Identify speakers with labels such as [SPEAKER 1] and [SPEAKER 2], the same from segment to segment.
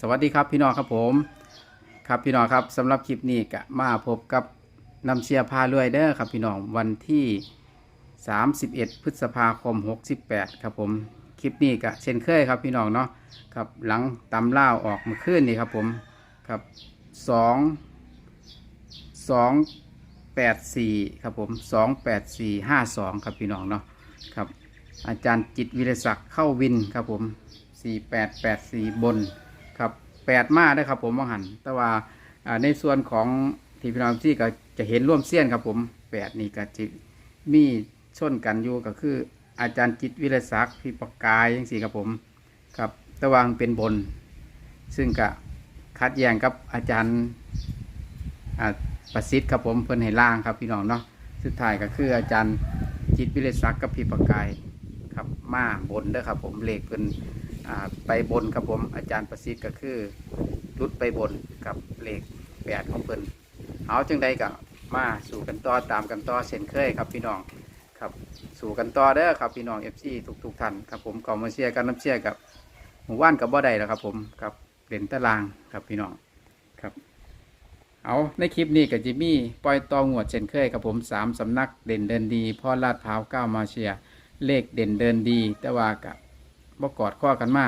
[SPEAKER 1] สวัสดีครับพี่น้องครับผม ครับพี่น้องครับสำหรับคลิปนี้ก็มาพบกับนำเชียร์พารวยเด้อครับพี่น้องวันที่ 31 พฤษภาคม 68 ครับผมคลิปนี้ก็เช่นเคยครับพี่น้องเนาะครับหลังตำเล่าออกมื่อคืนนี่ครับผมครับ 2 2 8 4 ครับผม 2 8 4 5 2 ครับพี่น้องเนาะครับอาจารย์จิตวิรศักดิ์เข้าวินครับผม 4884 บนครับ แปดมาได้ครับผมว่าหันแต่ว่าในส่วนของที่พี่น้องที่ก็จะเห็นร่วมเสี้ยนครับผมแปดนี่ก็จะมีชนกันอยู่ก็คือ อาจารย์จิตวิรศักดิ์พี่ประกายยังสี่ครับผมครับต่ว่ามันเป็นบน ซึ่งก็คัดแย้งกับอาจารย์ประสิทธิ์ครับผมเพิ่นให้ล่างครับพี่น้องเนาะสุดท้ายก็คืออาจารย์จิตวิรศักดิ์กับพี่ประกายครับมาบนเด้อครับผมเลขเพิ่น ไปบนครับผมอาจารย์ประสิทธิ์ก็คือรุดไปบนกับเลขแปดของเพิ่นเอาจังใดก็มาสู่กันต่อตามกันต่อเช่นเคยครับพี่น้องครับสู่กันต่อเด้อครับพี่น้องเอฟซีทุกทุกท่านครับผมก่อมาเชียร์กันน้ำเชียร์กับหมู่บ้านกับบ่อใดแล้วครับผมกับเด่นตารางครับพี่น้องครับ เอาในคลิปนี้ก็จะมีปล่อยตองวดเช่นเคยครับผมสามสำนักเด่นเดินดีพ่อลาดพร้าวเก้ามาเชียร์เลขเด่นเดินดี แต่ว่ากับ บ่กอดข้อกันมา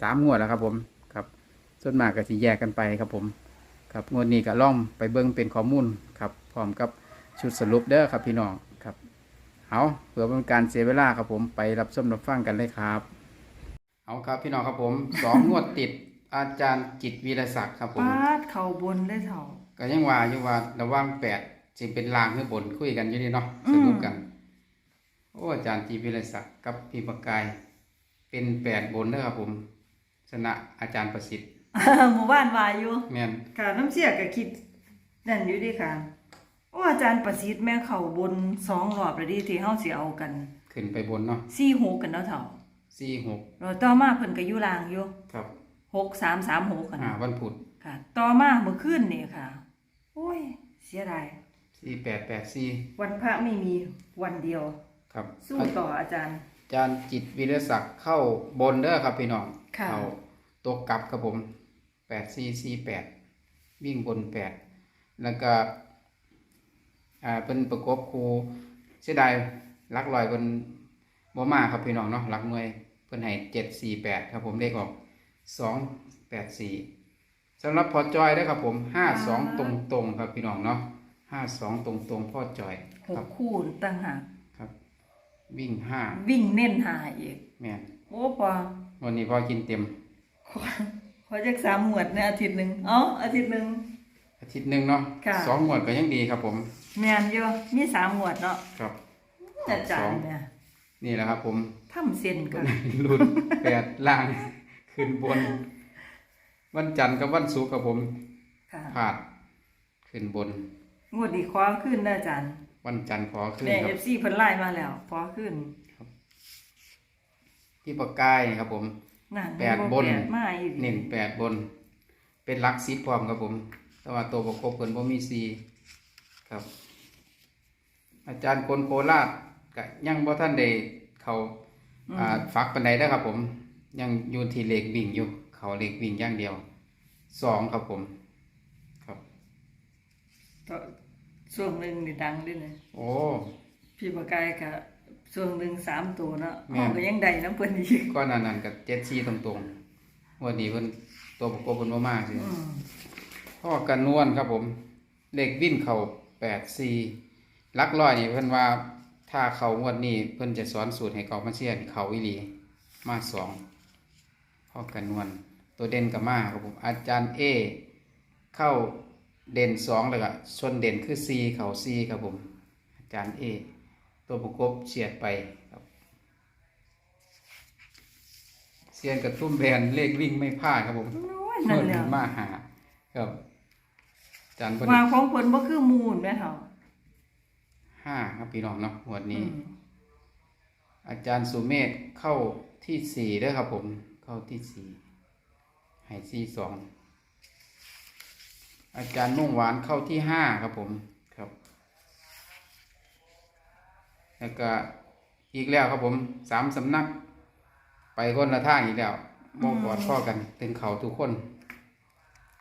[SPEAKER 1] สามงวดแล้วครับผมครับ ส่วนมากก็สิแยกกันไปครับผม ครับงวดนี้ก็ล่องไปเบิ้งเป็นข้อมูลครับพร้อมกับชุดสรุปเด้อครับพี่น้องครับเอาเพื่อเป็นการเสียเวลาครับผมไปรับชมรับฟังกันเลยครับ เอาครับพี่น้องครับผมสองงวดติดอาจารย์จิตวีรศักดิ์ครับผม
[SPEAKER 2] ปาดเข่าบนเลยเถ่า
[SPEAKER 1] ก็ยังว่าอยู่ว่าระหว่างแปดสิเป็นลางหรือบนคุยกันอยู่นี่เนาะ
[SPEAKER 2] อื
[SPEAKER 1] ส
[SPEAKER 2] ม
[SPEAKER 1] รุปกัน โอ้อาจารย์จีวิไลศักดิ์กับพี่ประกาย เป็นแปดบนเด้อครับผม ชนะอาจารย์ประสิทธิ์
[SPEAKER 2] หมู่บ้านวายอยู่
[SPEAKER 1] แม่น
[SPEAKER 2] ค่ะน้ำเสียก็คิดนั่นอยู่ดิค่ะโอ้อาจารย์ประสิทธิ์แม่เข่าบนสองรอบแล้วดิที่เฮาสิเอากัน
[SPEAKER 1] ขึ้นไปบนเนาะ
[SPEAKER 2] สี่หกกันเนาะเถ่า
[SPEAKER 1] สี่หก
[SPEAKER 2] เราต่อมาเพิ่นก็อยู่ล่างอยู่
[SPEAKER 1] ครับ
[SPEAKER 2] หกสามสามหกกัน
[SPEAKER 1] อ่าวันพุธ
[SPEAKER 2] ค่ะ ต่อมาเมื่อคืนนี่ค่ะ โอ้ย เสียดาย
[SPEAKER 1] สี่แปดแปดสี่
[SPEAKER 2] วันพระไม่มีวันเดียว
[SPEAKER 1] ครับ
[SPEAKER 2] สู้ต่ออาจารย์
[SPEAKER 1] อา จารย์จิตวิรศักดิ์เข้าบนเด้อครับพี่น้อง
[SPEAKER 2] ค่ะ
[SPEAKER 1] เข้าตัวกลับครับผมแปดสี่สี่แปดวิ่งบนแปดแล้วก็อ่าเป็นประกบครูเสียดายหลักลอยเป็นบ่มาครับพี่น้องเนาะหลักหน่วยเพิ่นให้เจ็ดสี่แปดครับผมเลขออกสองแปดสี่สำหรับพอจอยได้อครับผมห้าสองตรงตรงๆครับพี่น้องเนาะห้าสองตรงตรงๆพ่อจอย
[SPEAKER 2] ห
[SPEAKER 1] ครั
[SPEAKER 2] ก
[SPEAKER 1] บ
[SPEAKER 2] คู่ตั้งหาก
[SPEAKER 1] ครับ วิ่งห้า
[SPEAKER 2] วิ่งเน้นหาอีก
[SPEAKER 1] แม่น
[SPEAKER 2] โอ้พอ
[SPEAKER 1] วันนี้พอกินเต็ม
[SPEAKER 2] ขอขอจักสามหมวดในอาทิตย์หนึ่งเอ้าอาทิตย์หนึ่ง
[SPEAKER 1] อาทิตย์หนึ่งเนาะ
[SPEAKER 2] ค่ะ
[SPEAKER 1] สองหมวดก็ยังดีครับผม
[SPEAKER 2] แมนอยู่มีสามหมวดเนาะ
[SPEAKER 1] ครับ
[SPEAKER 2] อาจารย์เนี่ย
[SPEAKER 1] นี่แหละครับผม
[SPEAKER 2] ทำเส้นกัน
[SPEAKER 1] รุ่นแปดล่าง ขึ้นบน วันจันทร์กับวันศุกร์ครับผม
[SPEAKER 2] ค่ะ
[SPEAKER 1] พลาด ขึ้นบน
[SPEAKER 2] งวดดีคว้าขึ้นนะอาจารย์
[SPEAKER 1] วันจันทร์ขอขึ้น
[SPEAKER 2] แม่
[SPEAKER 1] ค
[SPEAKER 2] เอ
[SPEAKER 1] รับ
[SPEAKER 2] ฟซีเพิ่นไล่มาแล้วคว้าขึ้น
[SPEAKER 1] ที่ปากกายครับผม
[SPEAKER 2] นั่น
[SPEAKER 1] แปดบน
[SPEAKER 2] แปดมาอีก
[SPEAKER 1] เน้นแปดบน เป็นหลักสิบพร้อมครับผม แต่ว่าตัวประกบเพิ่นบ่มีสี่ครับ อาจารย์คนโคราชก็ยังบ่ท่านได้เขาอ่าฟักปันใดได้อครับผม ยังอยู่ที่เลขวิ่งอยู่ เขาเลขวิ่งอย่างเดียวสองครับผม ครับ
[SPEAKER 2] ก็ ช่วงหนึ่งนี่ดังด้วยนะ
[SPEAKER 1] โอ้
[SPEAKER 2] พี่ประกายก็ช่วงหนึ่งสามตัวเนาะ
[SPEAKER 1] แม่น
[SPEAKER 2] ห้องก็ยังได้น้ำเพิ่นอีก
[SPEAKER 1] ก็นั่นนั่นกับเจ็ดซีตรงๆวันนี้เพิ่นตัวประกบเพิ่นบ่มากสิ
[SPEAKER 2] อืม
[SPEAKER 1] พ่อกันนวลครับผม เลขวิ่นเขาแปดซีลักร้อยนี่เพิ่นว่าถ้าเขางวดนี้เพิ่นจะสอนสูตรให้เขามาเชียนเขาอีหลีมาสองพ่อกันนวลตัวเด่นกับมาครับผม อาจารย์เอเข้า เด่นสองแล้วก็ชนเด่นคือซีเขาซีครับผม อาจารย์เอตัวประกบเฉียดไปครับเซียนกับตุ้มแบนเลขวิ่งไม่พลาดครับผม
[SPEAKER 2] โอ้ยนั่นแหละ
[SPEAKER 1] มาหา ครับอาจารย์เพิ่น
[SPEAKER 2] ว่าของเพิ่นบ่คือมูลแม่เฒ่า
[SPEAKER 1] ห้าครับพี่น้องเนาะงวด
[SPEAKER 2] อื
[SPEAKER 1] นี้
[SPEAKER 2] ม
[SPEAKER 1] อาจารย์สุเมธเข้าที่สี่เด้อครับผม เข้าที่สี่ให้สี่สอง อาจารย์มุ่งหวานเข้าที่ห้าครับผมครับ แล้วก็อีกแล้วครับผมสามสำนัก ไปคนละทางอีกแล้วบกอดข้อกันถึงเขาทุกคน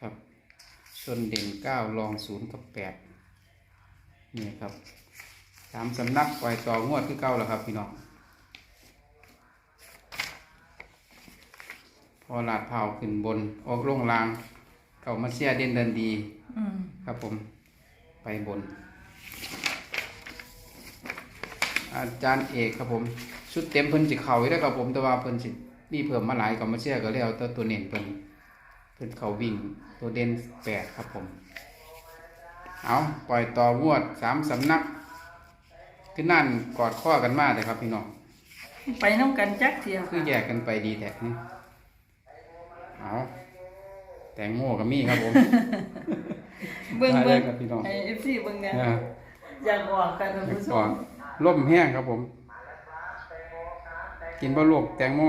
[SPEAKER 1] ครับส่วนเด่นเก้ารองศูนย์กับแปดนี่ครับตามสำนักปล่อยต่องวดคือเก้าแล้วครับ พี่น้องพอลาดเผาขึ้นบนออกลงลาง เก่ามาเชียเด่นเดินดี
[SPEAKER 2] อืม
[SPEAKER 1] ครับผม ไปบน อาจารย์เอกครับผม ชุดเต็มเพิ่นสิเข่าอยู่แล้วครับผมแต่ว่าเพิ่นสิมีเพิ่มมาหลายกับมาเชียก็เลยเอาตัวตัวเน้นเพิ่นเพิ่นเขาวิ่งตัวเด่นแปดครับผม เอาปล่อยต่องวดสามสำนักคือนั่นกอดข้อกันมากเลยครับพี่น้อง
[SPEAKER 2] ไปน้ำกันจักเทีย
[SPEAKER 1] คือแยกกันไปดีแท้นี่เอา แตงโมกับมี่ครับผม
[SPEAKER 2] เบิ่ง
[SPEAKER 1] ได้
[SPEAKER 2] เบิ่ง
[SPEAKER 1] เลยครับพี่น้อง
[SPEAKER 2] ไอ้เอฟซีเบิ่งเนี่ย
[SPEAKER 1] นะ
[SPEAKER 2] อยากบอกกันท่าน
[SPEAKER 1] เดี๋ยว
[SPEAKER 2] ผู้ช
[SPEAKER 1] ก่อ
[SPEAKER 2] ม
[SPEAKER 1] นล่มแห้งครับผม กินบะลูกแตงโม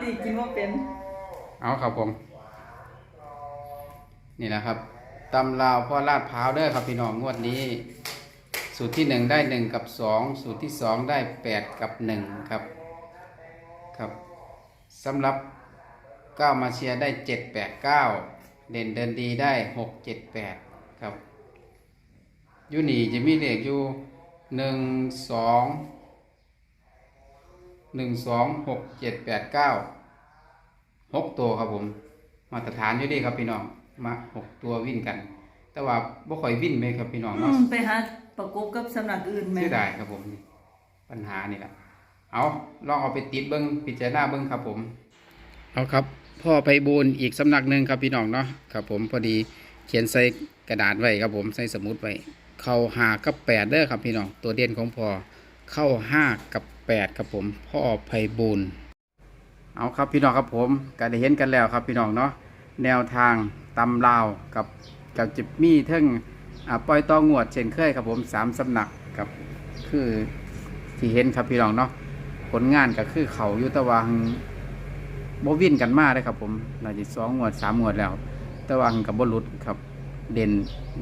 [SPEAKER 2] ลีกินว่าเป็น
[SPEAKER 1] เอาครับผม นี่แหละครับตำลาวพ่อลาดพร้าวเด้อครับพี่น้องงวดนี้ สูตรที่หนึ่งได้หนึ่งกับสองสูตรที่สองได้แปดกับหนึ่งครับ ครับสำหรับเก้ามาเชียร์ได้เจ็ดแปดเก้าเด่นเดินดีได้หกเจ็ดแปดครับอยูนี่จะมีเลขอยู่หนึ่งสองหนึ่งสองหกเจ็ดแปดเก้าหกตัวครับผม มาตรฐานอยู่ดีครับพี่น้องมาหกตัววิ่นกัน แต่ว่าบ่ค่อยวิ่นไหมครับพี่น้อง
[SPEAKER 2] อื
[SPEAKER 1] เนาะ
[SPEAKER 2] มไปหาประกบกับสำนักอื่นแม่
[SPEAKER 1] เสียดายครับผมนี่ปัญหานี่แหละเอาลองเอาไปติดเบิ้งพิจารณาเบิ้งครับผม เอาครับ พ่อไปบูนอีกสำนักหนึ่งครับพี่น้องเนาะครับผมพอดีเขียนใส่กระดาษไว้ครับผมใส่สมุดไว้เข้าห้ากับแปดเด้อครับพี่น้องตัวเด่นของพ่อเข้าห้ากับแปดครับผมพ่อไพบูนเอาครับพี่น้องครับผมก็ได้เห็นกันแล้วครับพี่น้องเนาะแนวทางตำลาวกับกับจิบมี่เทิงอ่าปล่อยตองวดเช่นเคยครับผมสามสำนักกับคือที่เห็นครับพี่น้องเนาะผลงานก็คือเขายุตวัง บวิ่นกันมากเลยครับ ผมน่าจะสองงวดสามงวดแล้ว แต่ว่ากับบรุษครับ เด่น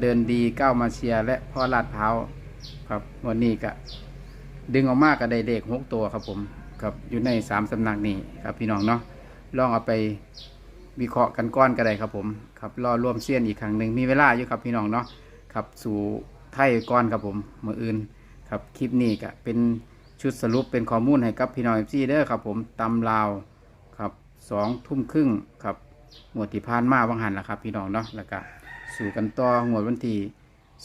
[SPEAKER 1] เดินดีก้าวมาเชียร์และพ่อลาดเท้าครับวันนี้ก็ดึงออกมาก็ได้เลขหกตัวครับผมครับอยู่ในสามสำนักนี้ครับพี่น้องเนาะลองเอาไปวิเคราะห์กันก้อนก็ได้ครับผมครับรอร่วมเสี้ยนอีกครั้งหนึ่งมีเวลาอยู่ครับพี่น้องเนาะครับสู่ไทยก้อนครับผมมืออื่นครับคลิปนี้ก็เป็นชุดสรุปเป็นข้อมูลให้กับพี่น้องเอฟซีเด้อครับผมตำลาว สองทุ่มครึ่งครับหมวดที่พานมาวังหันละครับ พี่น้องเนาะแล้วก็สู่กันต่อหมวดวันที่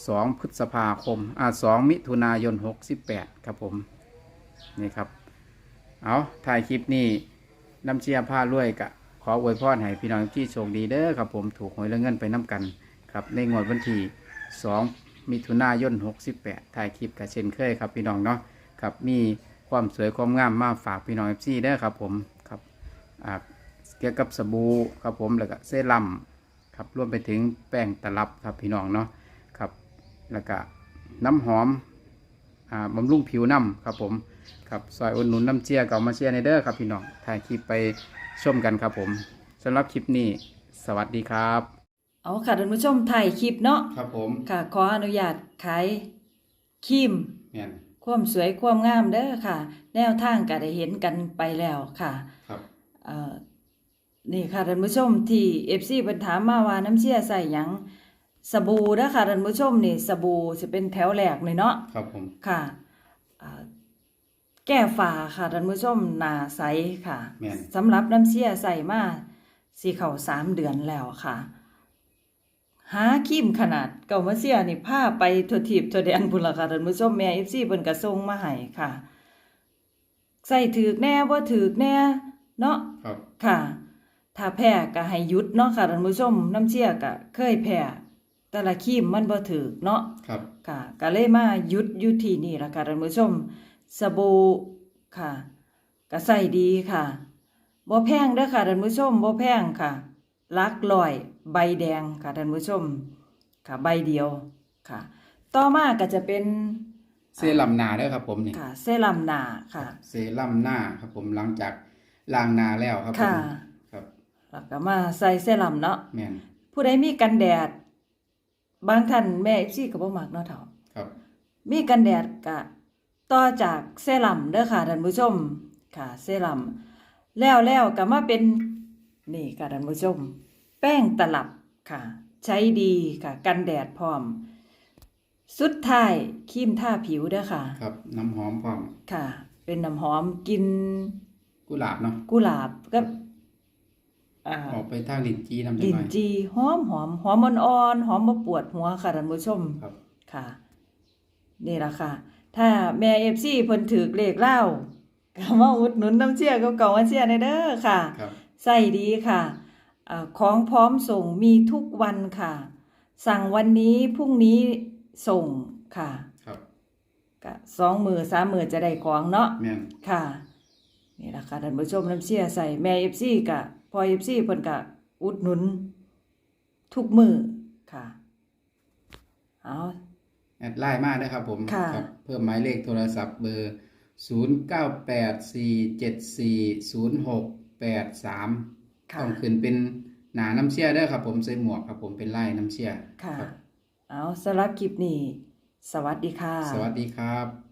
[SPEAKER 1] สองพฤษภาคมอ่าสองมิถุนายนหกสิบแปดครับผมนี่ครับเอาถ่ายคลิปนี้น้ำเชียร์ผ้ารวยกะขออวยพรให้พี่น้องที่โชคดีเด้อครับผมถูกหวยและเงินไปน้ำกันครับในงวดวันที่สองมิถุนายนหกสิบแปดถ่ายคลิปกับเช่นเคยครับพี่น้องเนาะครับมีความสวยความงามมาฝากพี่น้องเอฟซีเด้อครับผม เกี่ยวกับสบู่ครับผมแล้วก็เซรั่มครับรวมไปถึงแป้งตลับครับพี่น้องเนาะครับแล้วก็น้ำหอมอ่าบำรุงผิวน้ำครับผมครับซอยอุดหนุนน้ำเจียเก่ามาเชียร์ในเด้อครับพี่น้องถ่ายคลิปไปชมกันครับผมสำหรับคลิปนี้สวัสดีครับ
[SPEAKER 2] เอาค่ะท่านผู้ชมถ่ายคลิปเนาะ
[SPEAKER 1] ครับผม
[SPEAKER 2] ค่ะขออนุญาตขายครีม
[SPEAKER 1] แม่น
[SPEAKER 2] ความสวยความงามเด้อค่ะ แนวทางก็ได้เห็นกันไปแล้วค่ะ
[SPEAKER 1] ครับ
[SPEAKER 2] เอ่อ นี่ค่ะท่านผู้ชมที่ FC เพิ่นถามมาว่าน้ำเชี่ยใส่หยังสบู่เด้อค่ะท่านผู้ชมนี่สบู่สิเป็นแถวแรกเลยเนาะ
[SPEAKER 1] ครับผม
[SPEAKER 2] ค่ะอ่าแก้ฝาค่ะท่านผู้ชมหน้าใสค่ะ
[SPEAKER 1] แม่น
[SPEAKER 2] สำหรับน้ำเชี่ยใส่มาสิเข้าสามเดือนแล้วค่ะ หาครีมขนาดเก่ามาเสียนี่ผ้าไปทั่วทิพย์ทั่วแดนพุ่นละค่ะท่านผู้ชมแม่ FC เพิ่นก็ส่งมาให้ค่ะ ใส่ถือกแน่บ่ถือกแน่ เนาะ
[SPEAKER 1] ครับ
[SPEAKER 2] ค่ะ ถ้าแพ้ก็ให้หยุดเนาะค่ะท่านผู้ชมน้ำเชี่ยก็เคยแพ้แต่ละครีมมันบ่ถือกเนาะ
[SPEAKER 1] ครับ
[SPEAKER 2] ค่ะก็เลยมาหยุดอยู่ที่นี่ล่ะค่ะท่านผู้ชมสบู่ค่ะก็ใส่ดีค่ะบ่แพงเด้อค่ะท่านผู้ชมบ่แพงค่ะหลักร้อยใบแดงค่ะท่านผู้ชม ค่ะใบเดียวค่ะ ต่อมาก็จะเป็น
[SPEAKER 1] เซรั่มหนาเด้อครับ ผมนี่
[SPEAKER 2] ค่ะ เซรั่มหน้าค่ะ
[SPEAKER 1] เซรั่มหน้าครับผมหลังจาก ล้างหน้าแล้วครับผม
[SPEAKER 2] ค่ะ
[SPEAKER 1] ครับ
[SPEAKER 2] แล้วก็มาใส่เซรั่มเนาะ
[SPEAKER 1] แม่น
[SPEAKER 2] ผู้ใดมีกันแดด บางท่านแม่ FC ก็บ่มักเนาะเฒ่า
[SPEAKER 1] ครับ
[SPEAKER 2] มีกันแดดกะต่อจากเซรั่มเด้อค่ะท่านผู้ชมค่ะเซรั่มแล้วแล้วก็มาเป็นนี่ค่ะท่านผู้ชม แป้งตลับค่ะ ใช้ดีค่ะ กันแดดพร้อม สุดท้ายครีมทาผิวเด้อค่ะ
[SPEAKER 1] ครับน้ำหอมพร้อม
[SPEAKER 2] ค่ะ เป็นน้ำหอมกลิน
[SPEAKER 1] กุหลาบเนาะ
[SPEAKER 2] กุหลาบกับอ่า
[SPEAKER 1] ออกไปทางลิ้นจีน้ำจัง
[SPEAKER 2] กลิ่น
[SPEAKER 1] หน่อย
[SPEAKER 2] จีหอมหอมหอมอ่อนๆหอมบ่ปวดหัวค่ะท่านผู้ชม
[SPEAKER 1] ครับ
[SPEAKER 2] ค่ะ นี่ล่ะค่ะ ถ้าแม่เอฟซีเพิ่นถือเลขเล่าก็มาอุดหนุนน้ำเชี่ยกับเก่ามาเชี่ยในเด้อค่ะ
[SPEAKER 1] ครับ
[SPEAKER 2] ใส่ดีค่ะอาของพร้อมส่งมีทุกวันค่ะ สั่งวันนี้พรุ่งนี้ส่งค่ะ
[SPEAKER 1] ครับ
[SPEAKER 2] ก็สองมือสามมือจะได้ของเนาะ
[SPEAKER 1] แม่น
[SPEAKER 2] ค่ะ นี่ล่ะค่ะท่านผู้ชมน้ำเชี่ยใส่แม่เอฟซีกะพอเอฟซีเพิ่นกะอุดหนุน ทุกมือค่ะ เอา
[SPEAKER 1] แอดไลน์มาด้วยครับผม
[SPEAKER 2] ค่ะ
[SPEAKER 1] ครับ เพิ่มหมายเลขโทรศัพท์เบอร์ 0 9 8 4 7 4 0 6 8 3
[SPEAKER 2] ค่ะ
[SPEAKER 1] ต้องขึ้นเป็นหนาน้ำเชี่ยเด้อครับผมใส่หมวกครับผมเป็นไล่น้ำเชี่ย
[SPEAKER 2] ค่ะ
[SPEAKER 1] ครับ
[SPEAKER 2] เอาสำหรับคลิปนี้ สวัสดีค่ะ
[SPEAKER 1] สวัสดีครับ